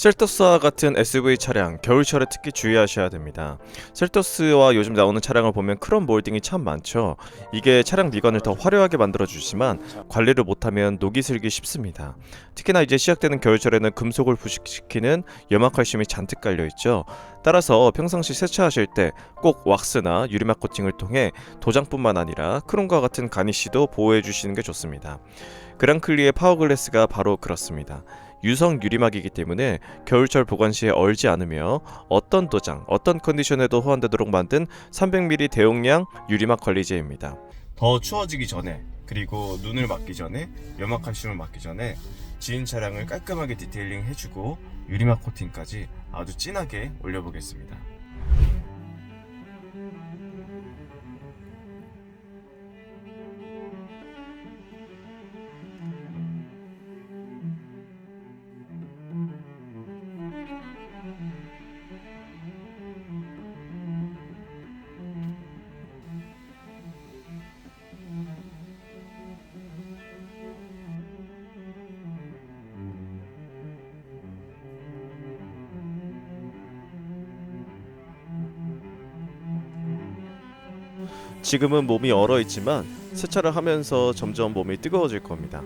셀토스와 같은 SUV 차량 겨울철에 특히 주의하셔야 됩니다. 셀토스와 요즘 나오는 차량을 보면 크롬 몰딩이 참 많죠. 이게 차량 미관을 더 화려하게 만들어 주지만 관리를 못하면 녹이 슬기 쉽습니다. 특히나 이제 시작되는 겨울철에는 금속을 부식시키는 염화칼슘이 잔뜩 깔려 있죠. 따라서 평상시 세차하실 때 꼭 왁스나 유리막 코팅을 통해 도장뿐만 아니라 크롬과 같은 가니쉬도 보호해 주시는 게 좋습니다. 그랑클리의 파워글래스가 바로 그렇습니다. 유성 유리막이기 때문에 겨울철 보관 시에 얼지 않으며 어떤 도장, 어떤 컨디션에도 호환되도록 만든 300ml 대용량 유리막 관리제입니다. 더 추워지기 전에 그리고 눈을 맞기 전에 염화 칼슘을 맞기 전에 지인 차량을 깔끔하게 디테일링 해주고 유리막 코팅까지 아주 진하게 올려보겠습니다. 지금은 몸이 얼어 있지만 세차를 하면서 점점 몸이 뜨거워질 겁니다.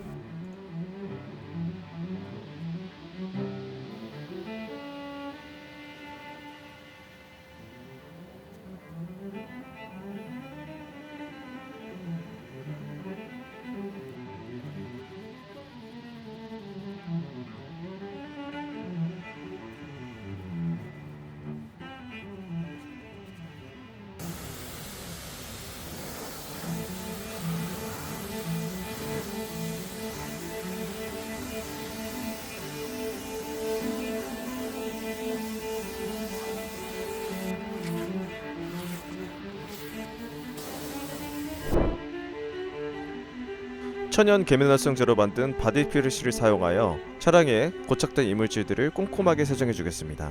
천연 계면활성 제로 만든 바디 피르시를 사용하여 차량에 고착된 이물질들을 꼼꼼하게 세정해 주겠습니다.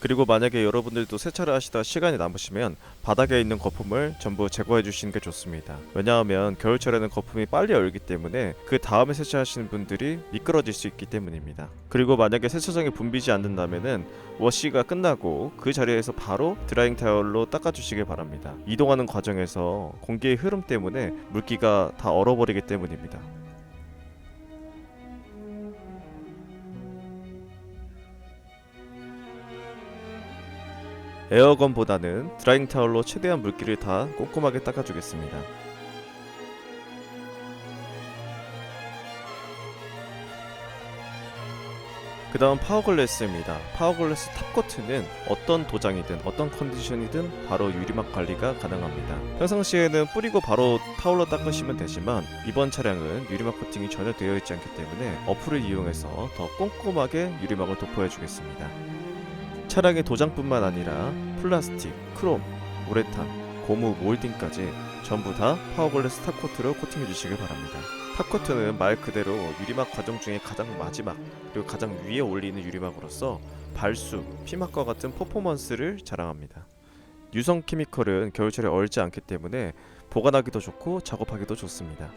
그리고 만약에 여러분들도 세차를 하시다 시간이 남으시면 바닥에 있는 거품을 전부 제거해 주시는 게 좋습니다. 왜냐하면 겨울철에는 거품이 빨리 얼기 때문에 그 다음에 세차하시는 분들이 미끄러질 수 있기 때문입니다. 그리고 만약에 세차장에 붐비지 않는다면은 워시가 끝나고 그 자리에서 바로 드라잉 타월로 닦아 주시길 바랍니다. 이동하는 과정에서 공기의 흐름 때문에 물기가 다 얼어버리기 때문입니다. 에어건보다는 드라잉 타월로 최대한 물기를 다 꼼꼼하게 닦아주겠습니다. 그 다음 파워글래스입니다. 파워글래스 탑코트는 어떤 도장이든 어떤 컨디션이든 바로 유리막 관리가 가능합니다. 평상시에는 뿌리고 바로 타올로 닦으시면 되지만 이번 차량은 유리막 코팅이 전혀 되어 있지 않기 때문에 어플을 이용해서 더 꼼꼼하게 유리막을 도포해 주겠습니다. 차량의 도장뿐만 아니라 플라스틱, 크롬, 우레탄, 고무, 몰딩까지 전부 다 파워글래스 탑코트로 코팅해 주시길 바랍니다. 탑코트는 말 그대로 유리막 과정 중에 가장 마지막 그리고 가장 위에 올리는 유리막으로서 발수, 피막과 같은 퍼포먼스를 자랑합니다. 유성 케미컬은 겨울철에 얼지 않기 때문에 보관하기도 좋고 작업하기도 좋습니다.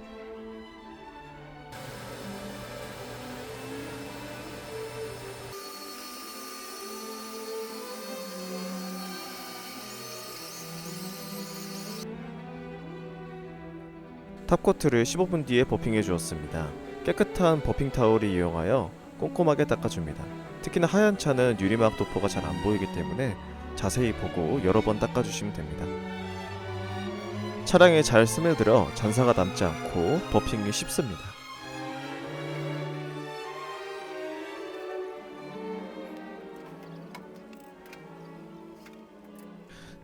탑코트를 15분 뒤에 버핑해 주었습니다. 깨끗한 버핑 타올을 이용하여 꼼꼼하게 닦아줍니다. 특히나 하얀 차는 유리막 도포가 잘 안 보이기 때문에 자세히 보고 여러 번 닦아주시면 됩니다. 차량에 잘 스며들어 잔사가 남지 않고 버핑이 쉽습니다.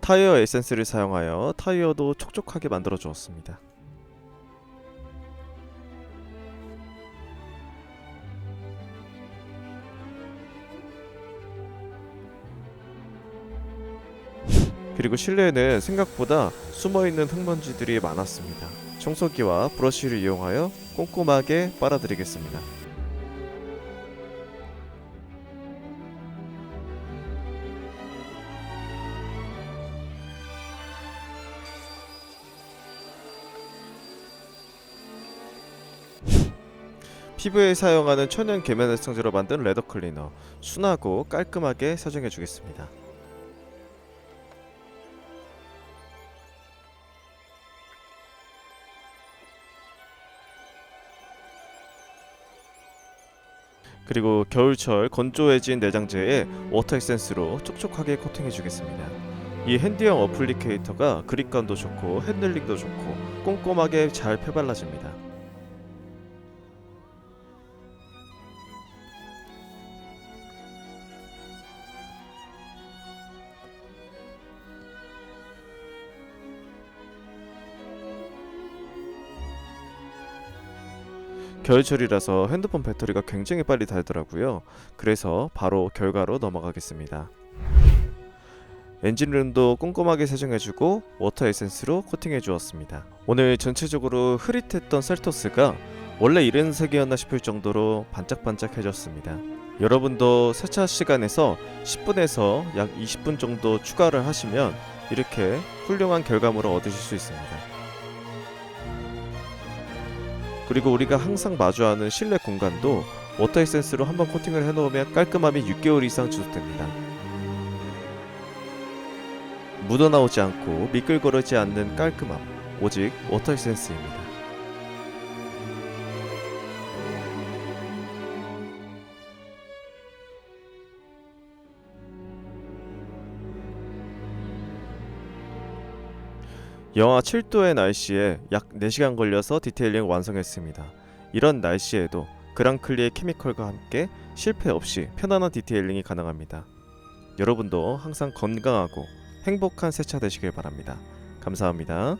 타이어 에센스를 사용하여 타이어도 촉촉하게 만들어 주었습니다. 그리고 실내에는 생각보다 숨어있는 흙먼지들이 많았습니다. 청소기와 브러쉬를 이용하여 꼼꼼하게 빨아들이겠습니다. 피부에 사용하는 천연 계면 에센스로 만든 레더 클리너 순하고 깔끔하게 세정해 주겠습니다. 그리고 겨울철 건조해진 내장재에 워터 에센스로 촉촉하게 코팅해 주겠습니다. 이 핸디형 어플리케이터가 그립감도 좋고 핸들링도 좋고 꼼꼼하게 잘 펴발라집니다. 겨울철이라서 핸드폰 배터리가 굉장히 빨리 닳더라고요. 그래서 바로 결과로 넘어가겠습니다. 엔진룸도 꼼꼼하게 세정해주고 워터 에센스로 코팅해 주었습니다. 오늘 전체적으로 흐릿했던 셀토스가 원래 이런 색이었나 싶을 정도로 반짝반짝해졌습니다. 여러분도 세차 시간에서 10분에서 약 20분 정도 추가를 하시면 이렇게 훌륭한 결과물을 얻으실 수 있습니다. 그리고 우리가 항상 마주하는 실내 공간도 워터 에센스로 한번 코팅을 해놓으면 깔끔함이 6개월 이상 지속됩니다. 묻어나오지 않고 미끌거리지 않는 깔끔함 오직 워터 에센스입니다. 영하 7도의 날씨에 약 4시간 걸려서 디테일링을 완성했습니다. 이런 날씨에도 그랑클리의 케미컬과 함께 실패 없이 편안한 디테일링이 가능합니다. 여러분도 항상 건강하고 행복한 세차 되시길 바랍니다. 감사합니다.